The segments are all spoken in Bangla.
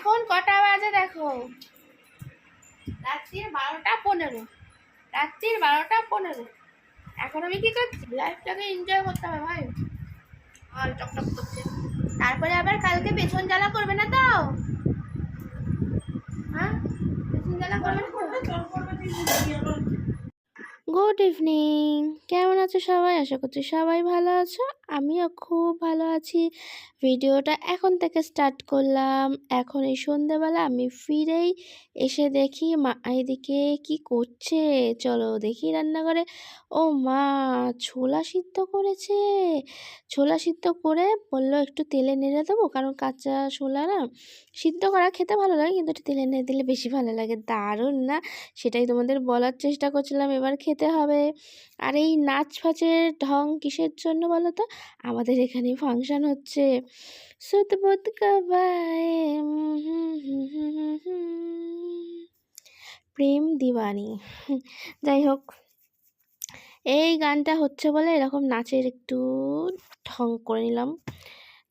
এখন কটা বাজে দেখো? রাত্রির বারোটা পনেরো। রাত্রির বারোটা পনেরো। এখন আমি কি করছি? লাইফটাকে এনজয় করতে হবে ভাই। আর টকটক করছে। তারপরে আবার কালকে পেছন জ্বালা করবে না তো? হ্যাঁ? গুড ইভিনিং কেমন আছো সবাই? আশা করছি সবাই ভালো আছো। আমিও খুব ভালো আছি। ভিডিওটা এখন থেকে স্টার্ট করলাম। এখন এই সন্ধেবেলা আমি ফিরেই এসে দেখি মা এদিকে কি করছে। চলো দেখি রান্নাঘরে। ও মা, ছোলা সিদ্ধ করেছে। ছোলা সিদ্ধ করে বলল একটু তেলে নেড়ে দেবো, কারণ কাঁচা ছোলা না সিদ্ধ করা খেতে ভালো লাগে, কিন্তু একটু তেলে নেড়ে দিলে বেশি ভালো লাগে। দারুণ না? সেটাই তোমাদের বলার চেষ্টা করছিলাম, এবার খেতে হবে। আর এই নাচ ফাচের ঢং কিসের জন্য বলো তো? আমাদের এখানে ফাংশন হচ্ছে সুতবুত কাবায় প্রেম দিওয়ানি। যাই হোক, এই গানটা হচ্ছে বলে এরকম নাচের একটু ঢং করে নিলাম।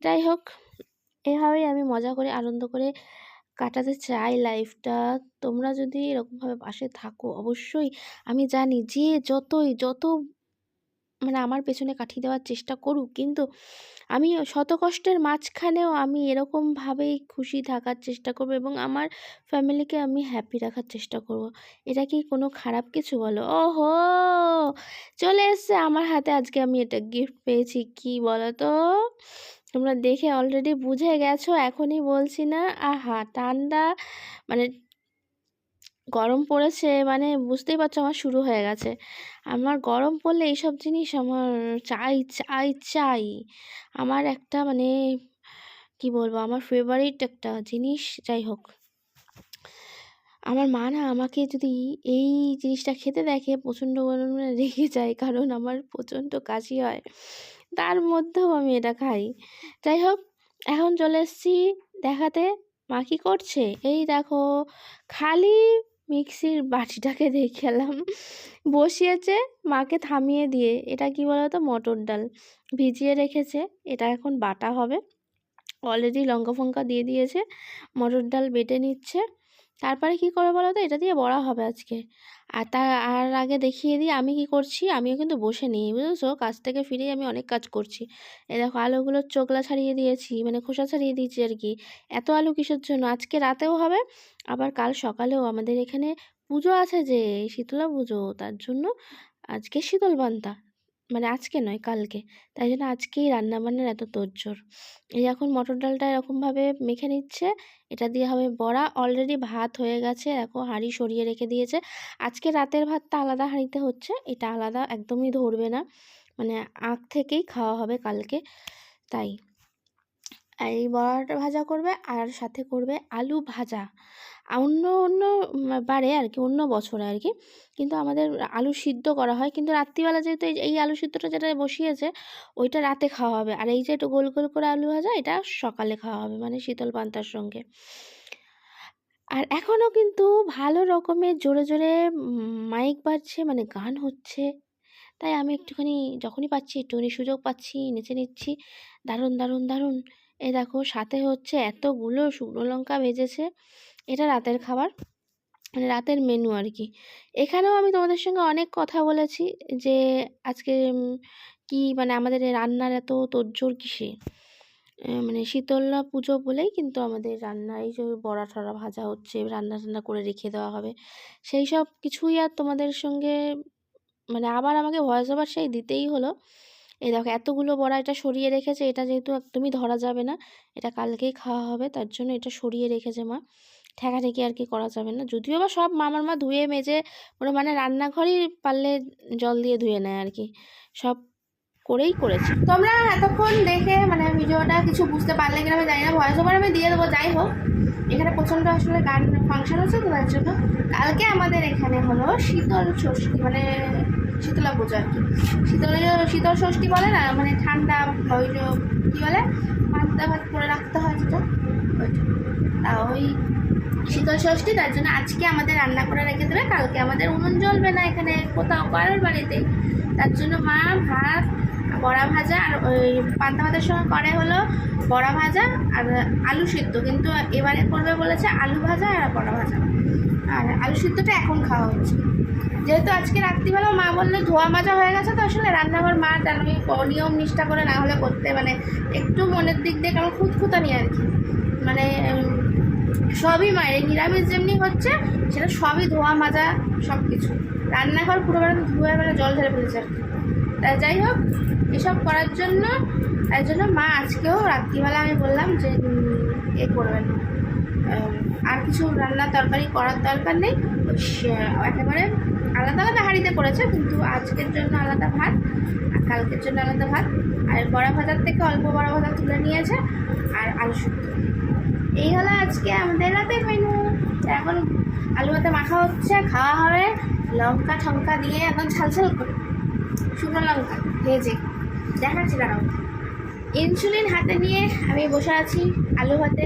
যাই হোক, এভাবেই আমি মজা করে, আনন্দ করে কাটাতে চাই লাইফটা তোমরা যদি এরকমভাবে পাশে থাকো, অবশ্যই আমি জানি যে যতই, যত মানে আমার পেছনে কাঠিয়ে দেওয়ার চেষ্টা করুক। কিন্তু আমি শত কষ্টের মাঝখানেও আমি এরকমভাবেই খুশি থাকার চেষ্টা করব এবং আমার ফ্যামিলিকে আমি হ্যাপি রাখার চেষ্টা করব। এটা কি কোনো খারাপ কিছু বলো? ওহো! চলে এসছে আমার হাতে। আজকে আমি এটা গিফট পেয়েছি। কি বলো তো তোমরা দেখে অলরেডি বুঝে গেছো। এখনই বলছি না। আহা! ঠান্ডা মানে গরম পড়েছে মানে বুঝতেই পারছ আমার শুরু হয়ে গেছে। আমার গরম পড়লে এইসব জিনিস আমার চাই চাই চাই। আমার একটা মানে কি বলব, আমার ফেভারিট একটা জিনিস, যাই হোক। আমার মা না আমাকে যদি এই জিনিসটা খেতে দেখে প্রচণ্ড পরিমাণে রেগে যায়, কারণ আমার প্রচণ্ড কাশি হয়, তার মধ্যেও আমি এটা খাই। যাই হোক, এখন চলে এসেছি দেখাতে। মা কি করছে? এই দেখো, খালি মিক্সির বাটিটাকে দেখালাম বসিয়েছে মাকে থামিয়ে দিয়ে। এটা কি তো মটর ডাল। ভিজিয়ে রেখেছে। এটা এখন বাটা হবে। অলরেডি লঙ্কা ফঙ্কা দিয়ে দিয়েছে। মটর ডাল বেটে নিচ্ছে। তারপরে কি করে বলো তো? এটা দিয়ে বড়া হবে আজকে। আর তার আর আগে দেখিয়ে দিই আমি কি করছি? আমিও কিন্তু বসে নিই, বুঝেছ? কাজ থেকে ফিরেই আমি অনেক কাজ করছি। এ দেখো আলুগুলোর চোখলা ছাড়িয়ে দিয়েছি মানে খোসা ছাড়িয়ে দিয়েছি আর কি। এত আলু কিসের জন্য? আজকে রাতেও হবে, আবার কাল সকালেও। আমাদের এখানে পুজো আছে যে শীতলা পুজো, তার জন্য আজকে শীতল বান্তা মানে আজকে নয়, কালকে। তাই জন্য আজকেই রান্নাবান্নার এত তোড়জোড়। এই এখন মটর ডালটা এরকমভাবে মেখে নিচ্ছে। এটা দিয়ে হবে বড়া। অলরেডি ভাত হয়ে গেছে। দেখো, হাঁড়ি সরিয়ে রেখে দিয়েছে। আজকে রাতের ভাতটা আলাদা হাঁড়িতে হচ্ছে। এটা আলাদা একদমই ধরবে না। মানে আখ থেকেই খাওয়া হবে কালকে। তাই। এই বড়াটা ভাজা করবে আর সাথে করবে আলু ভাজা। অন্য অন্য বারে আর কি অন্য বছরে আর কি কিন্তু আমাদের আলু সিদ্ধ করা হয়। কিন্তু রাত্রিবেলা যেহেতু এই আলু সিদ্ধটা যেটা বসিয়েছে, ওইটা রাতে খাওয়া হবে। আর এই যে একটু গোল গোল করে আলু ভাজা, এটা সকালে খাওয়া হবে মানে শীতল পান্তার সঙ্গে। আর এখনও কিন্তু ভালো রকমের জোরে জোরে মাইক বাজছে মানে গান হচ্ছে। তাই আমি একটুখানি, যখনই পাচ্ছি, একটুখানি সুযোগ পাচ্ছি, নেচে নিচ্ছি। দারুণ দারুণ দারুণ। এই দেখো, সাথে হচ্ছে এতগুলো শুকনো লঙ্কা ভেজেছে। এটা রাতের খাবার মানে রাতের মেনু আর কি। এখানেও আমি তোমাদের সঙ্গে অনেক কথা বলেছি যে আজকে কি মানে আমাদের রান্নার এত তোড়জোড় কিসে? মানে শীতলা পুজো বলেই কিন্তু আমাদের রান্না এই যে বড়া টড়া ভাজা হচ্ছে, রান্না টান্না করে রেখে দেওয়া হবে। সেই সব কিছুই আর তোমাদের সঙ্গে মানে আবার আমাকে ভয়েস ওভার সেই দিতেই হলো। এই দেখো, এতগুলো বড়া এটা সরিয়ে রেখেছে, এটা যেহেতু একদমই ধরা যাবে না, এটা কালকেই খাওয়া হবে, তার জন্য এটা সরিয়ে রেখেছে মা। ঠেকাঠেকি আর কি করা যাবে না। যদিও বা সব মামার মা ধুয়ে মেজে ওরা মানে রান্নাঘরই পারলে জল দিয়ে ধুয়ে নেয় আর কি, সব করেই করেছে। তোমরা এতক্ষণ দেখে মানে ভিডিওটা কিছু বুঝতে পারলে কিনা আমি জানি না ভয়েস ওভার আমি দিয়ে দেবো, যাই হোক। এখানে প্রচণ্ড আসলে গান ফাংশন হচ্ছে তো তার জন্য। কালকে আমাদের এখানে হলো শীতল ষষ্ঠী মানে শীতলা পুজো আর কি। শীতল শীতল ষষ্ঠী বলে না মানে ঠান্ডা ওই যে কী বলে পান্তা ভাত করে রাখতে হয় যেটা তা ওই শীতল ষষ্ঠী, তার জন্য আজকে আমাদের রান্না করে রেখে দেবে, কালকে আমাদের উনুন জ্বলবে না এখানে কোথাও কারোর বাড়িতে। তার জন্য মা ভাত, বড়া ভাজা আর ওই পান্তা ভাতের সময় করে হলো বড়া ভাজা আর আলু সিদ্ধ। কিন্তু এবারে করবে বলেছে আলু ভাজা আর বড়া ভাজা। আর আলু সিদ্ধটা এখন খাওয়া হচ্ছে। যেহেতু আজকে রাত্রিবেলা মা বললে ধোয়া মাজা হয়ে গেছে, তো আসলে রান্নাঘর মা জানোই ক- নিয়ম নিষ্ঠা করে না হলে করতে মানে একটু মনের দিক দিয়ে কেমন খুঁতখুতানি আর কি। মানে সবই মায়ের নিরামিষ যেমনি হচ্ছে, সেটা সবই ধোয়া মাজা সব কিছু রান্নাঘর পুরো বেলা ধুয়ে বেলা জল ঢেলে ফেলেছে আর কি। তা যাই হোক, এসব করার জন্য, তাই জন্য মা আজকেও রাত্রিবেলা আমি বললাম যে এ করবেন। আর কিছু রান্না তরকারি করার দরকার নেই একেবারে আলাদা আলাদা হাঁড়িতে করেছে, কিন্তু আজকের জন্য আলাদা ভাত, আর কালকের জন্য আলাদা ভাত। আর বড়া ভাজার থেকে অল্প বড়া ভাজা তুলে নিয়েছে, আর আলু শুক্তো। এই হলো আজকে আমাদের রাতের মেনু এখন আলু ভাতে মাখা হচ্ছে, খাওয়া হবে। লঙ্কা ঠঙ্কা দিয়ে এখন ঝালঝাল করে। শুকনো লঙ্কা, ভেজে। দেখাচ্ছি, দাঁড়াও। ইনসুলিন হাতে নিয়ে আমি বসে আছি আলু ভাতে।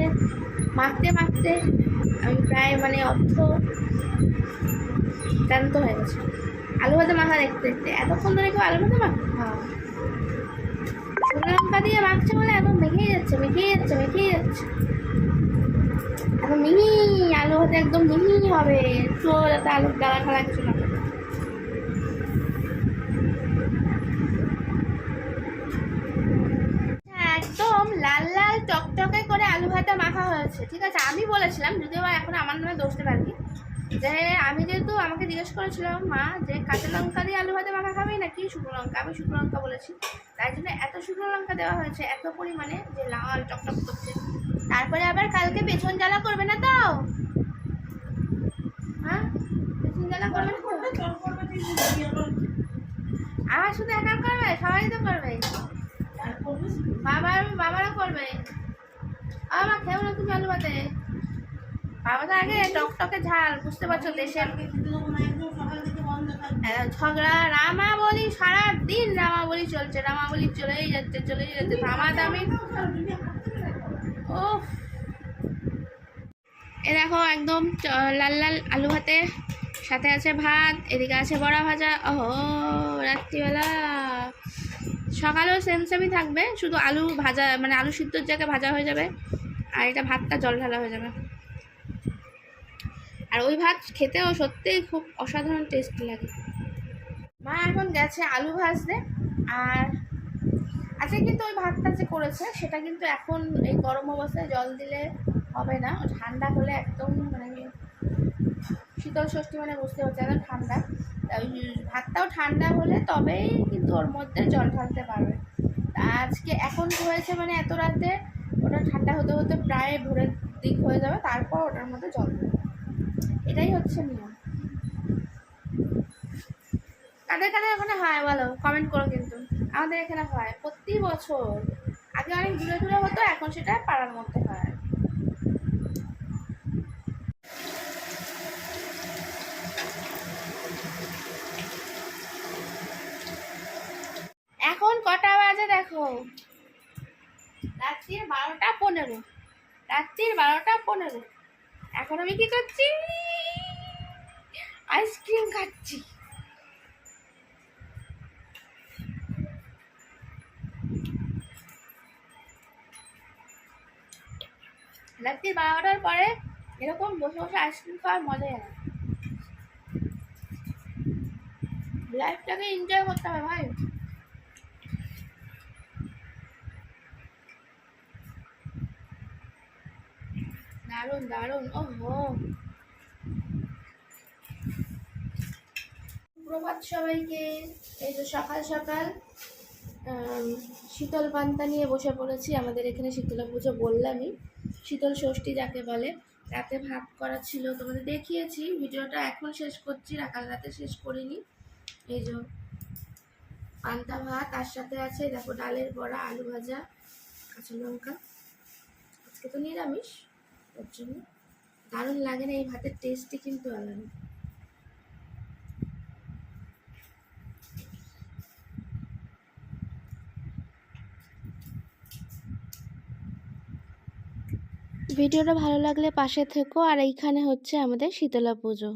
মাখতে মাখতে আমি প্রায় মানে অর্থ ক্লান্ত হয়ে গেছে। আলু ভাতে মাখা দেখতে দেখতে। এতক্ষণ ধরে কেউ আলু ভাতে মাখা? লঙ্কা দিয়ে মাখছে বলে একদম মেখেই যাচ্ছে মেখেই যাচ্ছে মেখেই যাচ্ছে। এখন মিহি, আলু ভাতে একদম মিহি হবে। তো যাতে আলুর গালা খালা কিছু না একদম লাল লাল টকটকে করে আলু ভাতে মাখা হয়েছে। ঠিক আছে, আমি বলেছিলাম, যদিও এখন আমার নামে দোষতে কি যে আমি যেহেতু আমাকে জিজ্ঞেস করেছিল মা, যে কাঁচা লঙ্কা দিয়ে আলু ভাতে মাখা খাবি নাকি শুকনো লঙ্কা? আমি শুকনো লঙ্কা বলেছি। তাই জন্য এত শুকনো লঙ্কা দেওয়া হয়েছে, এত পরিমাণে যে লাল টকটক করছে। তারপরে আবার কালকে পেছন জ্বালা করবে না তো? হ্যাঁ? পেছন জ্বালা করবে না আমার শুধু একা করবে, সবাই তো করবে। বাবার, বাবারও করবে। আমার খেও না তুমি আলু ভাতে? বাবা তো আগে টকটকে ঝাল বুঝতে পারছ দেশের হ্যাঁ, ঝগড়া রামা বলি সারা দিন রামা বলি চলছে রামা বলি চলেই যাচ্ছে চলেই যাচ্ছে থামা দামি ও এ দেখো একদম লাল লাল আলু ভাতে সাথে আছে ভাত এদিকে আছে বড়া ভাজা ওহো রাত্রিবেলা। সকালেও সেম সেমই থাকবে শুধু আলু ভাজা মানে আলু সিদ্ধর জায়গায় ভাজা হয়ে যাবে আর এটা ভাতটা জল ঢালা হয়ে যাবে। আর ওই ভাত খেতেও সত্যিই খুব অসাধারণ টেস্টি লাগে। মা এখন গেছে আলু ভাজতে আর আজকে কিন্তু ওই ভাতটা যে করেছে সেটা কিন্তু এখন এই গরম অবস্থায় জল দিলে হবে না। ঠান্ডা হলে একদম মানে শীতল ষষ্ঠী মানে বুঝতে পারছি একদম ঠান্ডা। ওই ভাতটাও ঠান্ডা হলে তবেই কিন্তু ওর মধ্যে জল ঢালতে পারবে। আজকে এখন হয়েছে মানে এত রাতে ওটা ঠান্ডা হতে হতে প্রায় ভোরের দিক হয়ে যাবে, তারপর ওটার মধ্যে জল দেবে এটাই হচ্ছে নিয়ম। কাদের কাদের ওখানে হয়, বলো কমেন্ট করো কিন্তু। আমাদের এখানে হয়, প্রতি বছর। আগে অনেক দূরে দূরে হতো, এখন সেটা পাড়ার মধ্যে হয়। এখন কটা বাজে দেখো? রাত্রির বারোটা পনেরো। রাত্রির বারোটা পনেরো। এখন আমি কি করছি আইসক্রিম খাচ্ছি। রাত্রি বারোটার পরে এরকম বসে বসে আইসক্রিম খাওয়ার মজাই আলাদা। লাইফটাকে এনজয় করতে হবে ভাই। দারুণ দারুণ ও হো প্রভাত সবাইকে, এই যে সকাল সকাল শীতল পান্তা নিয়ে বসে পড়েছি। আমাদের এখানে শীতলা পুজো বললামই। শীতল ষষ্ঠী যাকে বলে, রাতে ভাত করা ছিল। তোমাদের দেখিয়েছি, ভিডিওটা এখন শেষ করছি কাল রাতে শেষ করিনি। এই যে পান্তা ভাত, তার সাথে আছে, দেখো ডালের বড়া, আলু ভাজা, কাঁচা লঙ্কা। আজকে তো নিরামিষ। ওর জন্য। দারুণ লাগে না এই ভাতের টেস্টই কিন্তু আলাদা। ভিডিওটা ভালো লাগলে পাশে থেকো, আর এইখানে হচ্ছে আমাদের শীতলা পুজো।